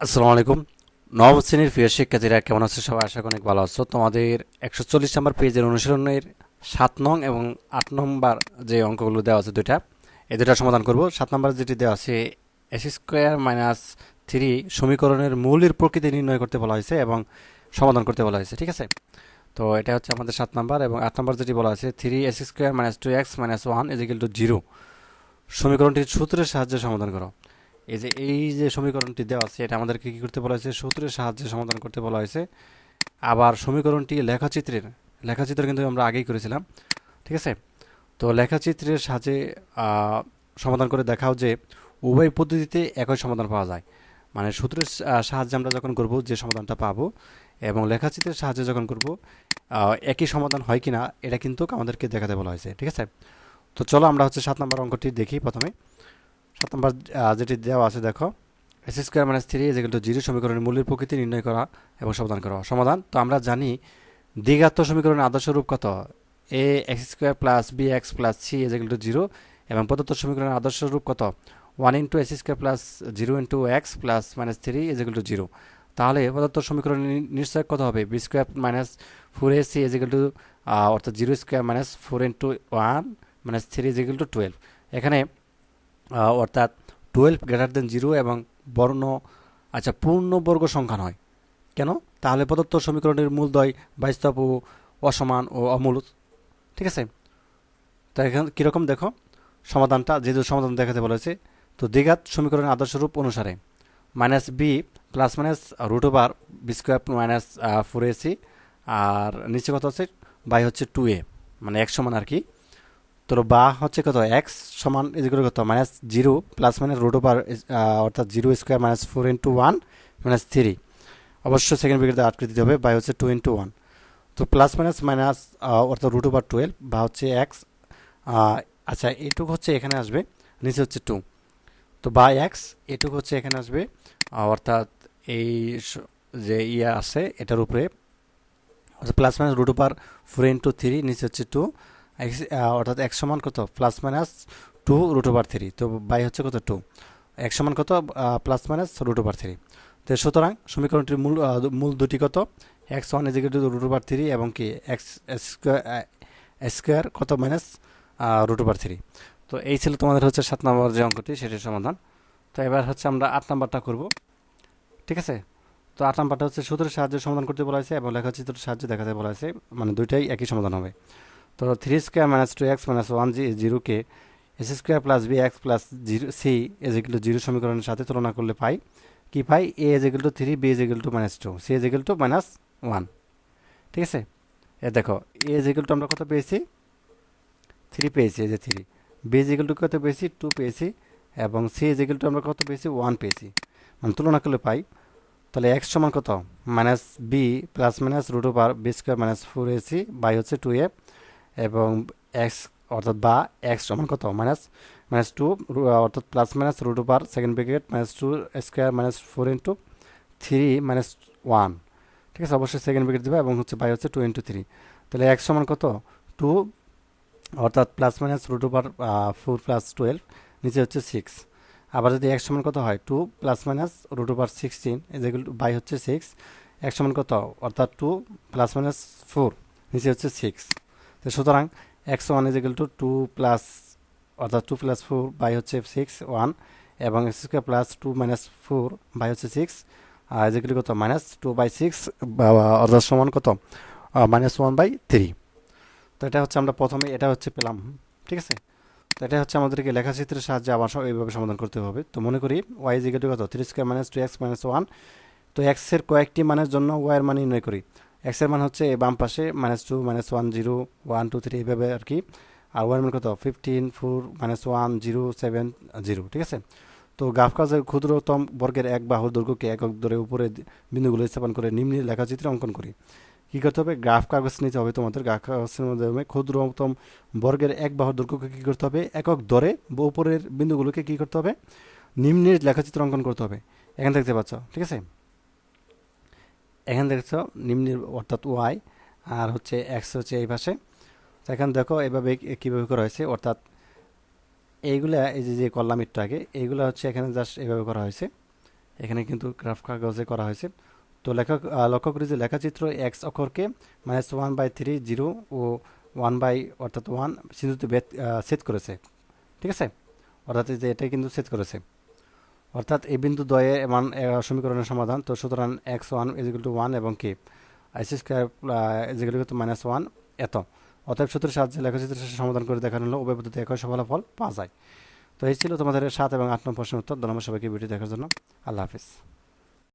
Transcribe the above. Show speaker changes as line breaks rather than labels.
আসসালামু আলাইকুম। নবম শ্রেণির প্রিয় শিক্ষার্থীরা, কেমন আছো সবাই? আশা অনেক ভালো আছো। তোমাদের একশো চল্লিশ নম্বর পেজের অনুশীলনের সাত নং এবং আট নম্বর যে অঙ্কগুলো দেওয়া আছে দুইটা, এই দুটা সমাধান করব। সাত নম্বর যেটি দেওয়া আছে, এস স্কোয়ার মাইনাস থ্রি সমীকরণের মৌলের প্রকৃতি নির্ণয় করতে বলা হয়েছে এবং সমাধান করতে বলা হয়েছে, ঠিক আছে? তো এটা হচ্ছে আমাদের সাত নম্বর এবং আট নম্বর যেটি বলা আছে three S square minus two X minus one equal to zero. সমীকরণটির সূত্রের সাহায্যে সমাধান করো। এই যে এই যে সমীকরণটি দেওয়া আছে, এটা আমাদেরকে কী করতে বলা হয়েছে? সূত্রের সাহায্যে সমাধান করতে বলা হয়েছে। আবার সমীকরণটি লেখাচিত্রের, লেখাচিত্র কিন্তু আমরা আগেই করেছিলাম, ঠিক আছে? তো লেখাচিত্রের সাহায্যে সমাধান করে দেখাও যে উভয় পদ্ধতিতে একই সমাধান পাওয়া যায়। মানে সূত্রের সাহায্যে আমরা যখন করব, যে সমাধানটা পাবো এবং লেখাচিত্রের সাহায্যে যখন করব একই সমাধান হয় কিনা, এটা কিন্তু আমাদেরকে দেখাতে বলা হয়েছে, ঠিক আছে? তো চলো আমরা হচ্ছে সাত নম্বর অঙ্কটি দেখি প্রথমে। সাত নম্বর যেটি দেওয়া আছে, দেখো। S square minus three is to zero সমীকরণের মূল্যের প্রকৃতি নির্ণয় করা এবং সমাধান করা। সমাধান, তো আমরা জানি দ্বিঘাত সমীকরণের আদর্শ রূপ কত A X square plus B X plus C is to zero এবং প্রদত্ত সমীকরণের আদর্শ রূপ কত one into S square plus zero into X plus minus three is to zero তাহলে প্রদত্ত সমীকরণ নিশ্চয় কত হবে? B square minus four A C is to অর্থাৎ zero square minus four into one minus three is to twelve এখানে অর্থাৎ twelve greater than zero এবং বর্ণ আচ্ছা পূর্ণবর্গ সংখ্যা নয়। কেন? তাহলে প্রদত্ত সমীকরণের মূলদয় বাস্তব ও অসমান ও অমূল ঠিক আছে? তো এখানে কীরকম দেখো? সমাধানটা, যেহেতু সমাধান দেখাতে বলেছে, তো দ্বিঘাত সমীকরণের আদর্শরূপ অনুসারে minus B plus minus root over B square minus four AC আর নিচে কত হচ্ছে বাই হচ্ছে টু এ মানে এক সমান আর কি। তোর বা হচ্ছে কত? এক্স সমান ইজিকুল কত? Minus zero plus minus root over অর্থাৎ zero square minus four into one minus three অবশ্যই সেকেন্ড ব্রিগেডে আটকে দিতে হবে বাই হচ্ছে টু ইন্টু ওয়ান তো প্লাস মাইনাস মাইনাস অর্থাৎ রুট ওভার টুয়েলভ বা হচ্ছে এক্স আচ্ছা এটুকু হচ্ছে এখানে আসবে, নিচে হচ্ছে টু তো বা এক্স এটুকু হচ্ছে এখানে আসবে অর্থাৎ এই যে ইয়ে আছে, এটার উপরে। Plus minus root over four into three নিচে হচ্ছে টু অর্থাৎ এক সমান কত? Plus minus two root over three. তো বাই হচ্ছে কত? টু। এক সমান কত? Plus minus root over three. তো সুতরাং সমীকরণটির মূল মূল দুটি কত? X one equal to two root over এবং কি? এক্স স্কোয়ার কত মাইনাস রুট ওভার থ্রি। তো এই ছিল তোমাদের হচ্ছে সাত নম্বর যে অঙ্কটি, সেটির সমাধান। তো এবার হচ্ছে আমরা আট নাম্বারটা করব। ঠিক আছে? তো আট নাম্বারটা হচ্ছে সূত্রের সাহায্যে সমাধান করতে বলা হয়েছে এবং লেখাচিত্রের সাহায্যে দেখাতে বলা হয়েছে। মানে দুইটাই একই সমাধান হবে। তো three square minus two X minus one জিরোকে S square plus B X plus zero C is to zero সমীকরণের সাথে তুলনা করলে পাই, কি পাই? এ এজ এগুলো three B is equal to minus two C is equal to minus one ঠিক আছে? এ দেখো এ এজ টু আমরা কত পেয়েছি? থ্রি পেয়েছি, এই যে থ্রি বি এজ টু কত পেয়েছি? টু পেয়েছি, এবং সি এজ টু আমরা কত পেয়েছি? ওয়ান পেয়েছি। মানে তুলনা করলে পাই, তাহলে এক্স সমান কত? Minus B plus minus root over B square minus four AC by হচ্ছে টু এ এবং এক্স অর্থাৎ বা এক্স সমান কত? মাইনাস মাইনাস টু অর্থাৎ plus minus root over second bracket minus two square minus four into three minus one ঠিক আছে, অবশ্যই সেকেন্ড ব্রেকেট দেবে এবং হচ্ছে বাই হচ্ছে টু ইন্টু থ্রি তাহলে এক্স সমান কত? টু অর্থাৎ plus minus root over four plus twelve নিচে হচ্ছে সিক্স আবার যদি এক সমান কত হয়? Two plus minus root over sixteen যেগুলো বাই হচ্ছে সিক্স এক সমান কত? অর্থাৎ টু প্লাস মাইনাস ফোর নিচে হচ্ছে সিক্স তো সুতরাং X one is to two plus অর্থাৎ টু প্লাস ফোর বাই হচ্ছে সিক্স ওয়ান এবং X square plus two minus four by হচ্ছে সিক্স যেগুলি কত মাইনাস টু বাই সিক্স অর্থাৎ সমান কত? মাইনাস ওয়ান বাই থ্রি তো এটা হচ্ছে আমরা প্রথমে, এটা হচ্ছে পেলাম ঠিক আছে? তো এটা হচ্ছে আমাদেরকে লেখাচিত্রের সাহায্যে আবার এইভাবে সমাধান করতে হবে। তো মনে করি ওয়াই ইজ কত? Three square minus two X minus one তো এক্সের কয়েকটি মানের জন্য ওয়াইয়ের মান নির্ণয় করি। এক্সের মান হচ্ছে বাম পাশে minus two minus one zero one two three এইভাবে আর কি। আর ওয়াইয়ের মান কত? Fifteen four minus one zero seven zero ঠিক আছে? তো গাফ কাজের ক্ষুদ্রতম বর্গের এক বাহুর দৈর্ঘ্যকে একক ধরে উপরে বিন্দুগুলো স্থাপন করে নিম্নে লেখাচিত্রে অঙ্কন করি। কী করতে হবে? গ্রাফ কাগজ নিতে হবে তোমাদের। গ্রাফ কাগজের মাধ্যমে ক্ষুদ্রতম বর্গের এক বাহুর দৈর্ঘ্যকে কী করতে হবে? একক দরে উপরের বিন্দুগুলোকে কী করতে হবে? নিম্নের লেখাচিত্র অঙ্কন করতে হবে। এখানে দেখতে পাচ্ছ, ঠিক আছে? এখানে দেখছ, নিম্নের অর্থাৎ ওয়াই আর হচ্ছে এক্স হচ্ছে এই পাশে। তো এখানে দেখো এভাবে কীভাবে করা হয়েছে, অর্থাৎ এইগুলা, এই যে যে করলাম একটু আগে, এইগুলো হচ্ছে এখানে জাস্ট এভাবে করা হয়েছে। এখানে কিন্তু গ্রাফ কাগজে করা হয়েছে। তো লেখক লক্ষ্য করি যে লেখাচিত্র X অক্ষরকে minus one by three zero O one by অর্থাৎ ওয়ান সিন্ধুতে সেট করেছে। ঠিক আছে? অর্থাৎ যে, এটাই কিন্তু সেট করেছে। অর্থাৎ এই বিন্দু দ্বয়ে মান সমীকরণের সমাধান। তো সুতরাং X one equal to one এবং কি আইসি স্কোয়ার ইজিকাল মাইনাস ওয়ান এত। অতএব সূত্রের সাহায্যে লেখচিত্রের সাথে সমাধান করে দেখানো হলো, উভয় পদ্ধতি একই ফলাফল পাওয়া যায়। তো এই ছিল তোমাদের সাত এবং আট নম্বর প্রশ্নের উত্তর। ধন্যবাদ সবাইকে ভিডিও দেখার জন্য। আল্লাহ হাফিজ।